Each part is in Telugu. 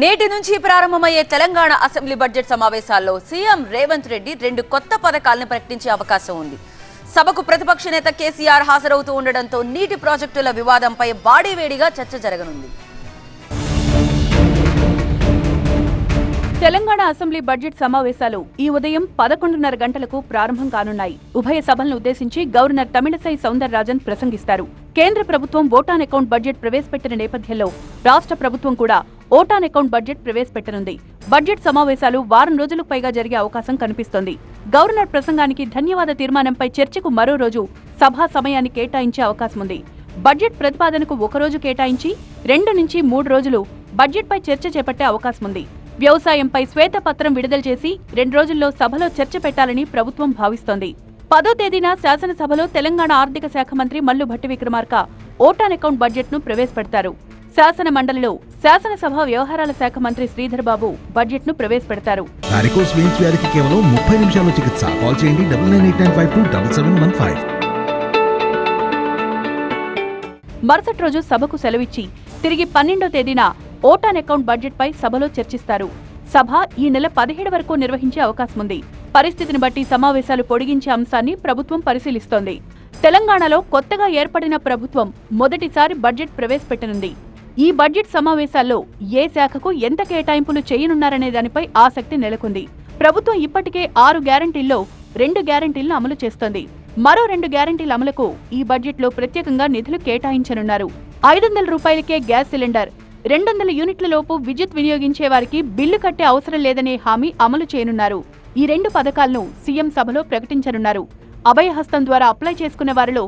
నేటి నుంచి ప్రారంభమయ్యే తెలంగాణ అసెంబ్లీ బడ్జెట్ సమావేశాల్లో సీఎం రేవంత్ రెడ్డి రెండు కొత్త పథకాలను ప్రకటించే అవకాశం ఉంది. సభకు ప్రతిపక్ష నేత కేసీఆర్ హాజరవుతూ ఉండడంతో నీటి ప్రాజెక్టుల వివాదంపై బాడీవేడిగా చర్చ జరగనుంది. తెలంగాణ అసెంబ్లీ బడ్జెట్ సమావేశాలు ఈ ఉదయం పదకొండున్నర గంటలకు ప్రారంభం కానున్నాయి. ఉభయ సభలను ఉద్దేశించి గవర్నర్ తమిళసై సౌందరరాజన్ ప్రసంగిస్తారు. కేంద్ర ప్రభుత్వం ఓటాన్ అకౌంట్ బడ్జెట్ ప్రవేశపెట్టిన నేపథ్యంలో రాష్ట్ర ప్రభుత్వం కూడా ఓటాన్ అకౌంట్ బడ్జెట్ ప్రవేశపెట్టనుంది. బడ్జెట్ సమావేశాలు వారం రోజులకు పైగా జరిగే అవకాశం కనిపిస్తోంది. గవర్నర్ ప్రసంగానికి ధన్యవాద తీర్మానంపై చర్చకు మరో రోజు సభా సమయాన్ని కేటాయించే అవకాశం ఉంది. బడ్జెట్ ప్రతిపాదనకు ఒక రోజు కేటాయించి రెండు నుంచి మూడు రోజులు బడ్జెట్పై చర్చ చేపట్టే అవకాశం ఉంది. వ్యవసాయంపై శ్వేతపత్రం విడుదల చేసి రెండు రోజుల్లో సభలో చర్చ పెట్టాలని ప్రభుత్వం భావిస్తోంది. పదో తేదీన శాసనసభలో తెలంగాణ ఆర్థిక శాఖ మంత్రి Mallu Bhatti Vikramarka vote on account బడ్జెట్ను ప్రవేశపెడతారు. శాసన మండలిలో శాసనసభ వ్యవహారాల శాఖ మంత్రి శ్రీధర్ బాబు బడ్జెట్ను ప్రవేశపెడతారు వ్యాధికి కేవలం ముప్పై నిమిషాల్లో చికిత్స. కాల్ చేయండి మరుసటి రోజు సభకు సెలవిచ్చి తిరిగి పన్నెండో తేదీన ఓటాన్ అకౌంట్ బడ్జెట్పై సభలో చర్చిస్తారు. సభ ఈ నెల పదిహేడు వరకు నిర్వహించే అవకాశం ఉంది పరిస్థితిని బట్టి సమావేశాలు పొడిగించే అంశాన్ని ప్రభుత్వం పరిశీలిస్తోంది. తెలంగాణలో కొత్తగా ఏర్పడిన ప్రభుత్వం మొదటిసారి బడ్జెట్ ప్రవేశపెట్టనుంది. ఈ బడ్జెట్ సమావేశాల్లో ఏ శాఖకు ఎంత కేటాయింపులు చేయనున్నారనే దానిపై ఆసక్తి నెలకొంది. ప్రభుత్వం ఇప్పటికే ఆరు గ్యారంటీల్లో రెండు గ్యారంటీలను అమలు చేస్తోంది. మరో రెండు గ్యారంటీల అమలుకు ఈ బడ్జెట్లో ప్రత్యేకంగా నిధులు కేటాయించనున్నారు. ఐదు వందల రూపాయలకే గ్యాస్ సిలిండర్ రెండు వందల యూనిట్ల లోపు విద్యుత్ వినియోగించే వారికి బిల్లు కట్టే అవసరం లేదనే హామీ అమలు చేయనున్నారు. ఈ రెండు పథకాలను సీఎం సభలో ప్రకటించనున్నారు. అభయహస్తం ద్వారా అప్లై చేసుకున్న వారిలో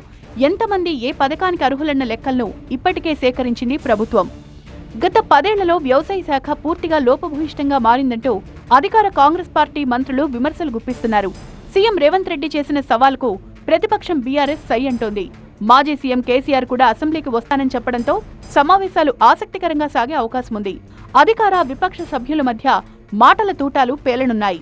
ఎంతమంది ఏ పథకానికి అర్హులన్న లెక్కలను ఇప్పటికే సేకరించింది ప్రభుత్వం. గత పదేళ్ళలో వ్యవసాయ శాఖ పూర్తిగా లోపభూయిష్టంగా మారిందంటూ అధికార కాంగ్రెస్ పార్టీ మంత్రులు విమర్శలు గుప్పిస్తున్నారు. సీఎం రేవంత్ రెడ్డి చేసిన సవాల్కు ప్రతిపక్షం బీఆర్ఎస్ సై అంటోంది. మాజీ సీఎం కేసీఆర్ కూడా అసెంబ్లీకి వస్తానని చెప్పడంతో సమావేశాలు ఆసక్తికరంగా సాగే అవకాశం ఉంది అధికార విపక్ష సభ్యుల మధ్య మాటల తూటాలు పేలనున్నాయి.